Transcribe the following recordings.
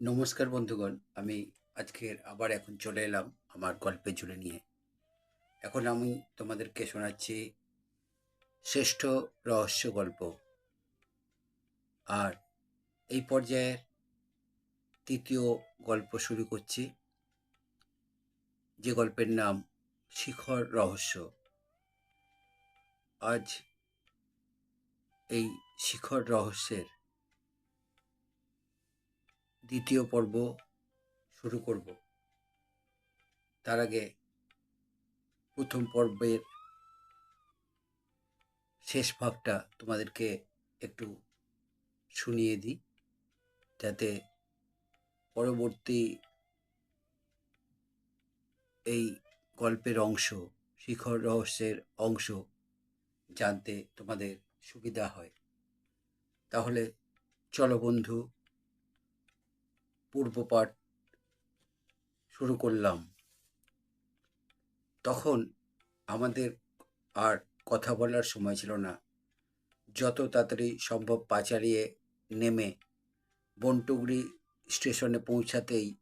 নমস্কার বন্ধুগণ, আমি আজকের আবার এখন চলে এলাম আমার গল্পের ঝুলে নিয়ে। এখন আমি তোমাদেরকে শোনাচ্ছি শ্রেষ্ঠ রহস্য গল্প। আর এই পর্যায়ের তৃতীয় গল্প শুরু করছি, যে গল্পের নাম শিখর রহস্য। আজ এই শিখর রহস্যের দ্বিতীয় পর্ব শুরু করব। তার আগে প্রথম পর্বের শেষ ভাগটা তোমাদেরকে একটু শুনিয়ে দিই, যাতে পরবর্তী এই গল্পের অংশ, শিখর রহস্যের অংশ জানতে তোমাদের সুবিধা হয়। তাহলে চলো বন্ধু পূর্বপাঠ শুরু করলাম। তখন আমাদের আর কথা বলার সময় ছিল না। যত তাড়াতাড়ি সম্ভব পাচারিয়ে নেমে বনটুগরি স্টেশনে পৌঁছাতেই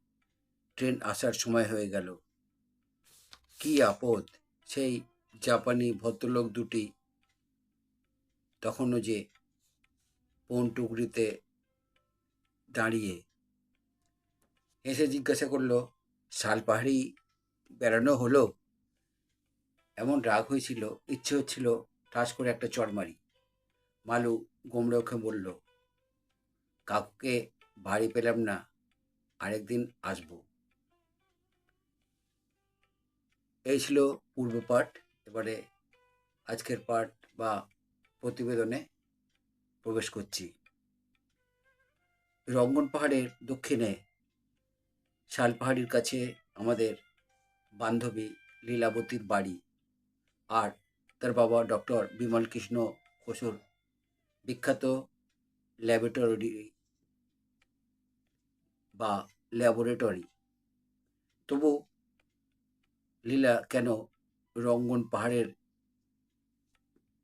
ট্রেন আসার সময় হয়ে গেল। কি আপদ, সেই জাপানি ভদ্রলোক দুটি। তখনও যে বনটুগরিতে দাঁড়িয়ে এসে জিজ্ঞাসা করল, শাল পাহাড়ি বেড়ানো হলো? এমন রাগ হয়েছিল, ইচ্ছে হচ্ছিল ঠাস করে একটা চড় মারি। মালু গোমড়ে ওকে বলল, কাকুকে বাড়ি পেলাম না, আরেকদিন আসব। এই ছিল পূর্ব পাঠ। এবারে আজকের পাঠ বা প্রতিবেদনে প্রবেশ করছি। রঙ্গন পাহাড়ের দক্ষিণে শালপাহাড়ির কাছে আমাদের বান্ধবী লীলাবতীর বাড়ি আর তার বাবা ডক্টর বিমল কৃষ্ণ কসুর বিখ্যাত ল্যাবরেটরি বা ল্যাবরেটরি। তবু লীলা কেন রঙ্গন পাহাড়ের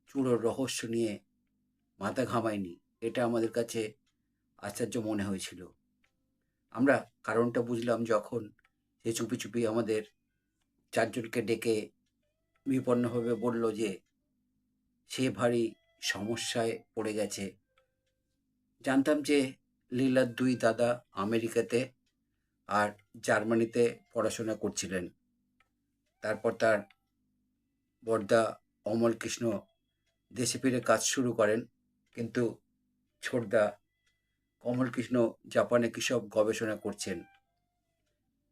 চূড়োর রহস্য নিয়ে মাথা ঘামায়নি? এটা আমাদের কাছে আশ্চর্য মনে হয়েছিল। আমরা কারণটা বুঝলাম যখন সে চুপি চুপি আমাদের চারজনকে ডেকে বিপন্নভাবে বলল যে, সে ভারী সমস্যায় পড়ে গেছে। জানতাম যে লীলার দুই দাদা আমেরিকাতে আর জার্মানিতে পড়াশোনা করছিলেন। তারপর তার বর্দা অমল কৃষ্ণ দেশে ফিরে কাজ শুরু করেন, কিন্তু ছোটদা কমলকৃষ্ণ জাপানে কিসব গবেষণা করছেন।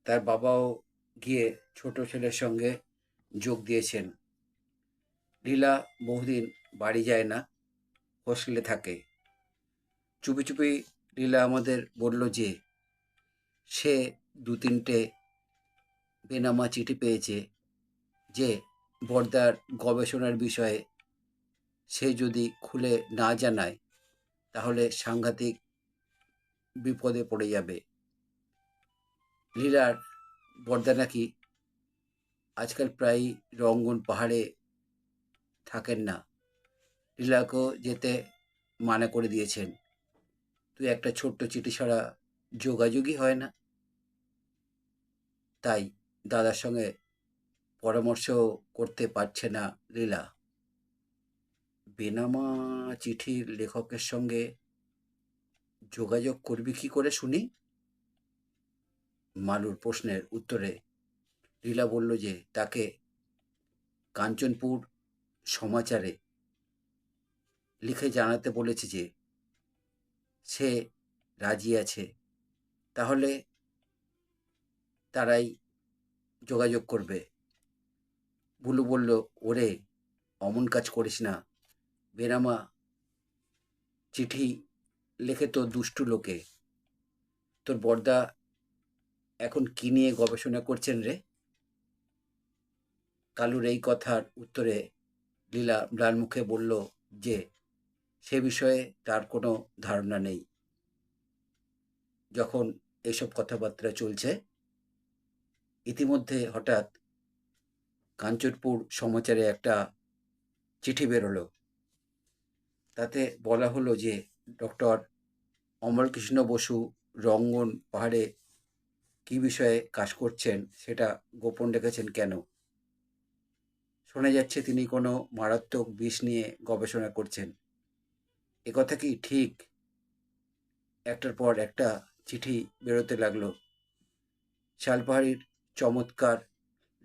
তার বাবাও গিয়ে ছোট ছেলের সঙ্গে যোগ দিয়েছেন। লীলা বহুদিন বাড়ি যায় না, হোস্টেলে থাকে। চুপি চুপি লীলা আমাদের বলল যে, সে দু তিনটে বেনামা চিঠি পেয়েছে যে বর্দার গবেষণার বিষয়ে সে যদি খুলে না জানায়, তাহলে সাংঘাতিক বিপদে পড়ে যাবে। লীলার বর্দা নাকি আজকাল প্রায় রঙ্গন পাহাড়ে থাকেন না। লীলাকেও যেতে মানা করে দিয়েছেন। তুই একটা ছোট্ট চিঠি ছাড়া যোগাযোগই হয় না। তাই দাদার সঙ্গে পরামর্শ করতে পারছে না লীলা। বেনামা চিঠির লেখকের সঙ্গে যোগাযোগ করবি কি করে শুনি? মালুর প্রশ্নের উত্তরে লীলা বলল যে, তাকে কাঞ্চনপুর সমাচারে লিখে জানাতে বলেছে যে, সে রাজি আছে। তাহলে তারাই যোগাযোগ করবে। বুলু বলল, ওরে, অমন কাজ করিস না। বেনামা চিঠি লেখে তো দুষ্টু লোকে। তোর বর্দা এখন কি নিয়ে গবেষণা করছেন রে? কালুর এই কথার উত্তরে লীলা ম্লান মুখে বলল যে, সে বিষয়ে তার কোনো ধারণা নেই। যখন এসব কথাবার্তা চলছে, ইতিমধ্যে হঠাৎ কাঞ্চনপুর সমাচারে একটা চিঠি বেরোলো। তাতে বলা হলো যে ডক্টর অমলকৃষ্ণ বসু রঙ্গন পাহাড়ে কী বিষয়ে কাজ করছেন সেটা গোপন রেখেছেন কেন? শোনা যাচ্ছে তিনি কোনো মারাত্মক বিষ নিয়ে গবেষণা করছেন। একথা কি ঠিক? একটার পর একটা চিঠি বেরোতে লাগল। শালপাহাড়ির চমৎকার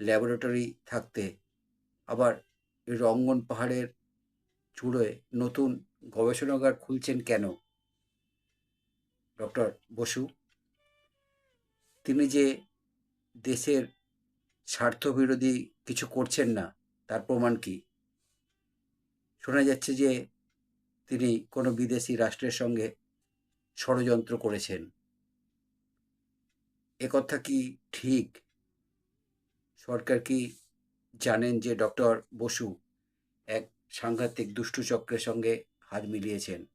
ল্যাবরেটরি থাকতে। আবার রঙ্গন পাহাড়ের চূড়োয় নতুন গবেষণাগার খুলছেন কেন? ডক্টর বসু, তিনি যে দেশের স্বার্থবিরোধী কিছু করছেন না, তার প্রমাণ কি? শোনা যাচ্ছে যে তিনি কোনো বিদেশি রাষ্ট্রের সঙ্গে ষড়যন্ত্র করেছেন। একথা কি ঠিক? সরকার কি জানেন যে ডক্টর বসু এক সাংঘাতিক দুষ্টু চক্রের সঙ্গে হাত মিলিয়েছেন।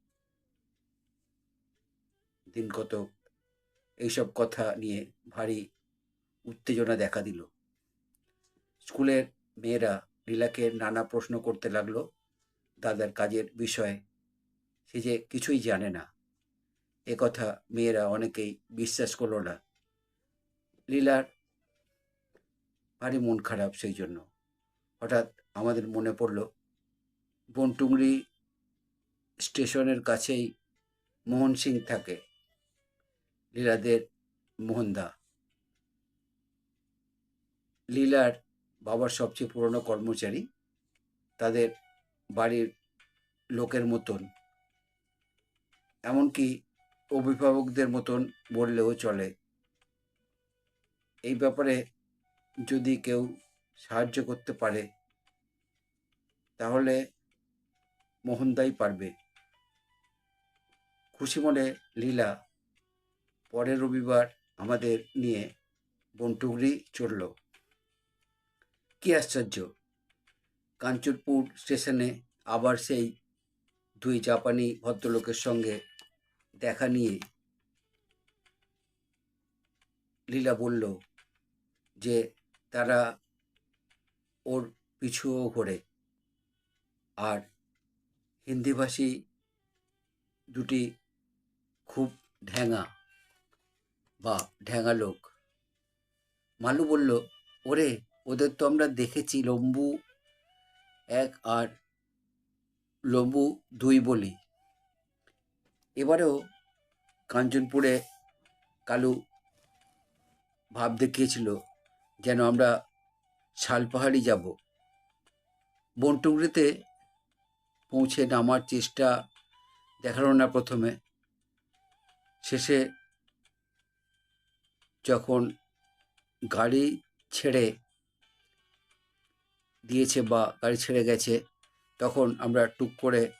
দিন কত এইসব কথা নিয়ে ভারী উত্তেজনা দেখা দিল। স্কুলের মেয়েরা লীলাকে নানা প্রশ্ন করতে লাগল। দাদার কাজের বিষয়ে সে যে কিছুই জানে না। এ কথা মেয়েরা অনেকেই বিশ্বাস করল না। লীলার ভারী মন খারাপ সেই জন্য। হঠাৎ আমাদের মনে পড়ল বনটুংরি স্টেশনের কাছেই মোহন সিং থাকে, লীলাদের মোহনদা। লীলার বাবার সবচেয়ে পুরনো কর্মচারী, তাদের বাড়ির লোকের মতন। এমনকি অভিভাবকদের মতন বললেও চলে। এই ব্যাপারে যদি কেউ সাহায্য করতে পারে, তাহলে মোহনদাই পারবে। খুশি মনে লীলা পরের রবিবার আমাদের নিয়ে বনটুগরি চড়ল। কি আশ্চর্য! কাঞ্চনপুর স্টেশনে আবার সেই দুই জাপানি ভদ্রলোকের সঙ্গে দেখা নিয়ে লীলা বলল যে তারা ওর পিছুও ঘোরে। আর হিন্দিভাষী দুটি খুব ঢ্যাঙা বা ঢ্যাঙা লোক। মালু বলল, ওরে, ওদের তো আমরা দেখেছি লম্বু এক আর লম্বু দুই বলি। এবারেও কাঞ্চনপুরে কালু ভাব দেখিয়েছিল যেন আমরা শালপাহাড়ি যাব। বনটুংরিতে পৌঁছে নামার চেষ্টা দেখাল না প্রথমে। শেষে যখন গাড়ি ছেড়ে দিয়েছে বা গাড়ি ছেড়ে গেছে, তখন আমরা টুক করে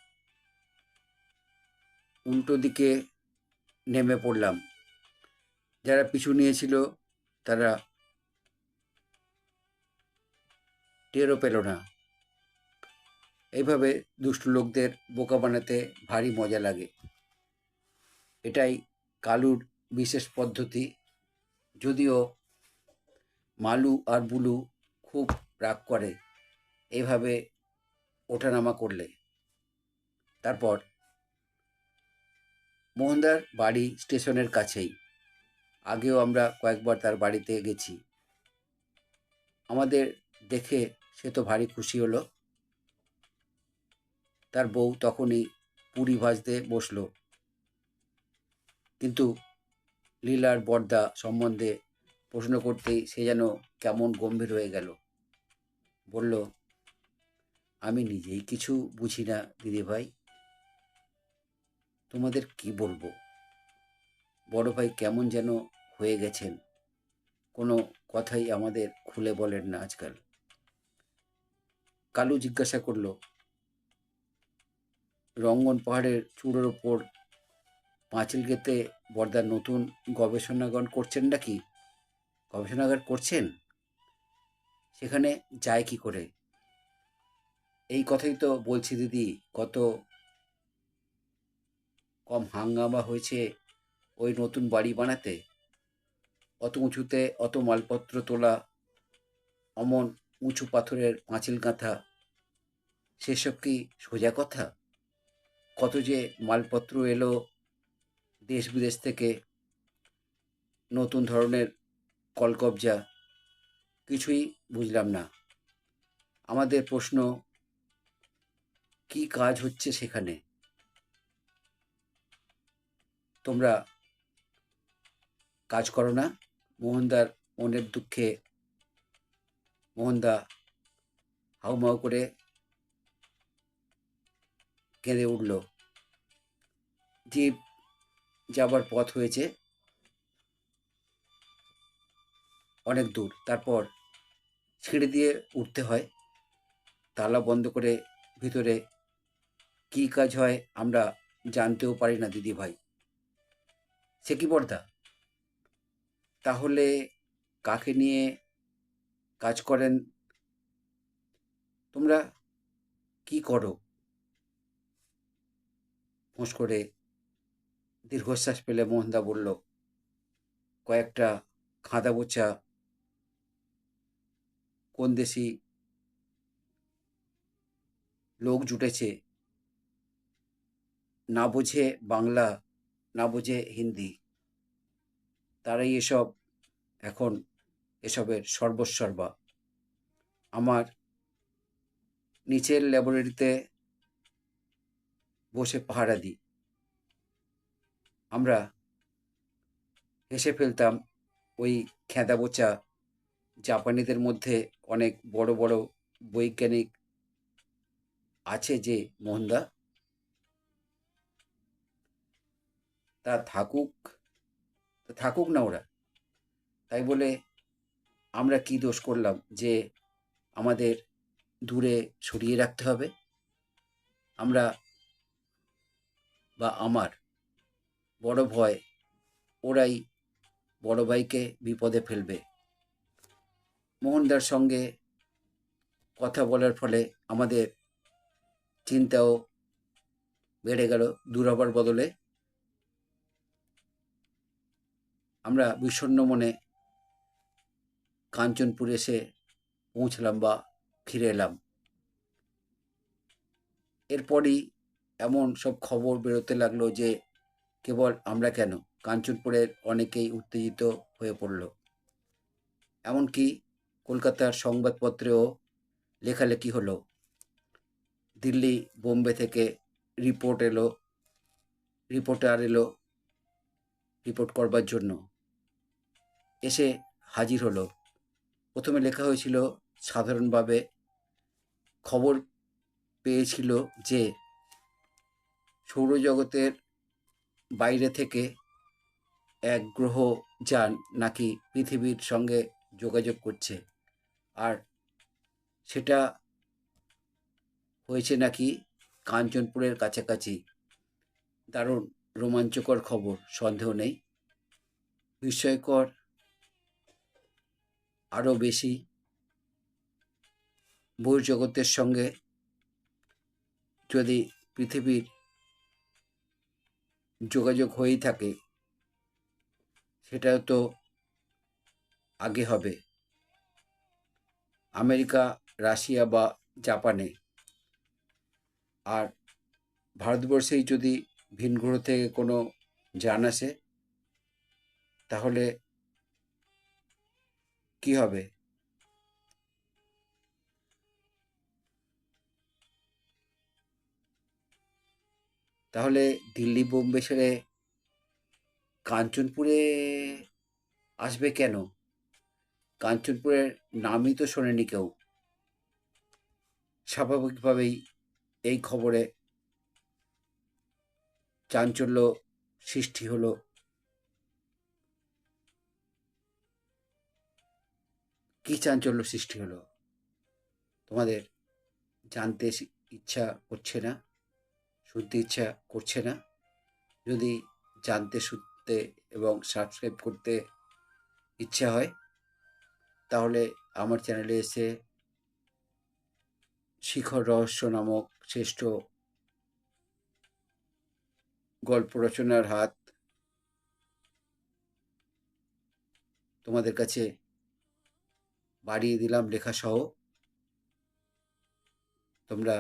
উল্টো দিকে নেমে পড়লাম। যারা পিছু নিয়েছিল, তারা টেরও পেল না। এইভাবে দুষ্টু লোকদের বোকা বানাতে ভারী মজা লাগে। এটাই কালুর বিশেষ পদ্ধতি। যদিও মালু আর বুলু খুব রাগ করে, এভাবে ওঠানামা করলে। তারপর মোহনদার বাড়ি স্টেশনের কাছেই। আগেও আমরা কয়েকবার তার বাড়িতে গেছি। আমাদের দেখে সে তো ভারী খুশি হলো। তার বউ তখনই পুরি ভাজতে বসল। কিন্তু লীলার বর্দা সম্বন্ধে প্রশ্ন করতেই সে যেন কেমন গম্ভীর হয়ে গেল। বলল, আমি নিজেই কিছু বুঝি না, দিদিভাই। তোমাদের কি বলব? বড় ভাই কেমন যেন হয়ে গেছেন। কোনো কথাই আমাদের খুলে বলেন না আজকাল। কালু জিজ্ঞাসা করল, রঙ্গন পাহাড়ের চূড়োর ওপর পাঁচিল গেতে বর্দার নতুন গবেষণাগণ করছেন নাকি? গবেষণাগার করছেন? সেখানে যায় কি করে? এই কথাই তো বলছি দিদি, কত কম হাঙ্গামা হয়েছে ওই নতুন বাড়ি বানাতে। অত উঁচুতে অত মালপত্র তোলা, অমন উঁচু পাথরের পাঁচিল গাঁথা, সেসব কি সোজা কথা? কত যে মালপত্র এলো দেশ বিদেশ থেকে নতুন ধরনের কলকবজা, কিছুই বুঝলাম না। আমাদের প্রশ্ন, কি কাজ হচ্ছে সেখানে? তোমরা কাজ করো না? মোহনদার মনের দুঃখে মোহনদা হাউমাউ করে কেঁদে উঠল। জীব যাবার পথ হয়েছে অনেক দূর। তারপর ছিঁড়ে দিয়ে উঠতে হয়। তালা বন্ধ করে ভিতরে কি কাজ হয় আমরা জানতেও পারি না দিদি ভাই সে কি পর্দা? তাহলে কাকে নিয়ে কাজ করেন? তোমরা কি করো? ফোঁস করে দীর্ঘশ্বাস পেলে মোহনদা বলল, কয়েকটা খাঁদা বোচা কোন দেশি লোক জুটেছে? না বোঝে বাংলা, না বোঝে হিন্দি। তারাই এসব এখন এসবের সর্বস্বর্বা। আমার নিচের ল্যাবরেটরিতে বসে পাহারা দিই। আমরা হেসে ফেলতাম ওই খেঁদা বোচা জাপানিদের মধ্যে অনেক বড় বড় বৈজ্ঞানিক আছে যে মোহনদা। তা থাকুক তা থাকুক না ওরা। তাই বলে আমরা কি দোষ করলাম যে আমাদের দূরে সরিয়ে রাখতে হবে? আমরা বা আমার বড় ভয় ওরাই বড় ভাইকে বিপদে ফেলবে। মোহনদার সঙ্গে কথা বলার ফলে আমাদের চিন্তাও বেড়ে গেল দূর হবার বদলে। আমরা বিষণ্ণ মনে কাঞ্চনপুর এসে পৌঁছলাম বা ফিরে এলাম। এরপরই এমন সব খবর বেরোতে লাগল যে কেবল আমরা কেন? কাঞ্চনপুরের অনেকেই উত্তেজিত হয়ে পড়ল। এমনকি কলকাতার সংবাদপত্রেও লেখালেখি হলো। দিল্লি, বোম্বে থেকে রিপোর্ট এলো, রিপোর্টার এলো, রিপোর্ট করবার জন্য। এসে হাজির হলো। প্রথমে লেখা হয়েছিল, সাধারণভাবে খবর পেয়েছিল যে সৌরজগতের বাইরে থেকে এক গ্রহ যান নাকি পৃথিবীর সঙ্গে যোগাযোগ করছে। আর সেটা হয়েছে নাকি কাঞ্চনপুরের কাছাকাছি। দারুণ রোমাঞ্চকর খবর, সন্দেহ নেই। বিস্ময়কর, আরও বেশি বহির্জগতের সঙ্গে যদি পৃথিবীর যোগাযোগ হয়েই থাকে, সেটাও তো আগে হবে। আমেরিকা, রাশিয়া বা জাপানে। আর ভারতবর্ষেই যদি ভিন গ্রহ থেকে কোনো যান আসে, তাহলে কি হবে? তাহলে দিল্লি বোম্বে ছেড়ে কাঞ্চনপুরে আসবে কেন? কাঞ্চনপুরের নামই তো শোনেনি কেউ। স্বাভাবিকভাবেই এই খবরে চাঞ্চল্য সৃষ্টি হলো। কি চাঞ্চল্য সৃষ্টি হলো? তোমাদের জানতে ইচ্ছা করছে না? শুনতে ইচ্ছা করছে না। যদি জানতে, শুনতে এবং সাবস্ক্রাইব করতে ইচ্ছা হয়, তাহলে আমার চ্যানেলে এসে শিখর রহস্য নামক শ্রেষ্ঠ গল্প রচনার হাত তোমাদের কাছে বাড়িয়ে দিলাম লেখাসহ। তোমরা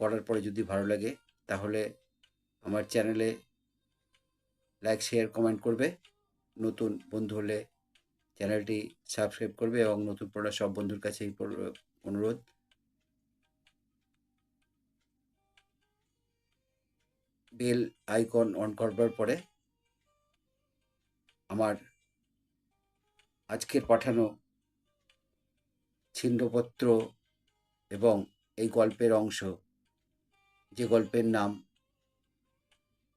পড়ার পরে যদি ভালো লাগে, তাহলে আমার চ্যানেলে লাইক শেয়ার কমেন্ট করবে। নতুন বন্ধু হলে চ্যানেলটি সাবস্ক্রাইব করবে এবং নতুন পড়া সব বন্ধুর কাছে এই অনুরোধ। বেল আইকন অন করবার পরে আমার আজকের পাঠানো ছিন্নপত্র এবং এই গল্পের অংশ যে গল্পের নাম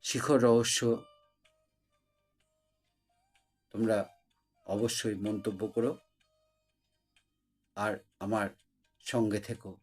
শিখর রহস্য তোমরা অবশ্যই মন্তব্য করো। আর আমার সঙ্গে থেকো।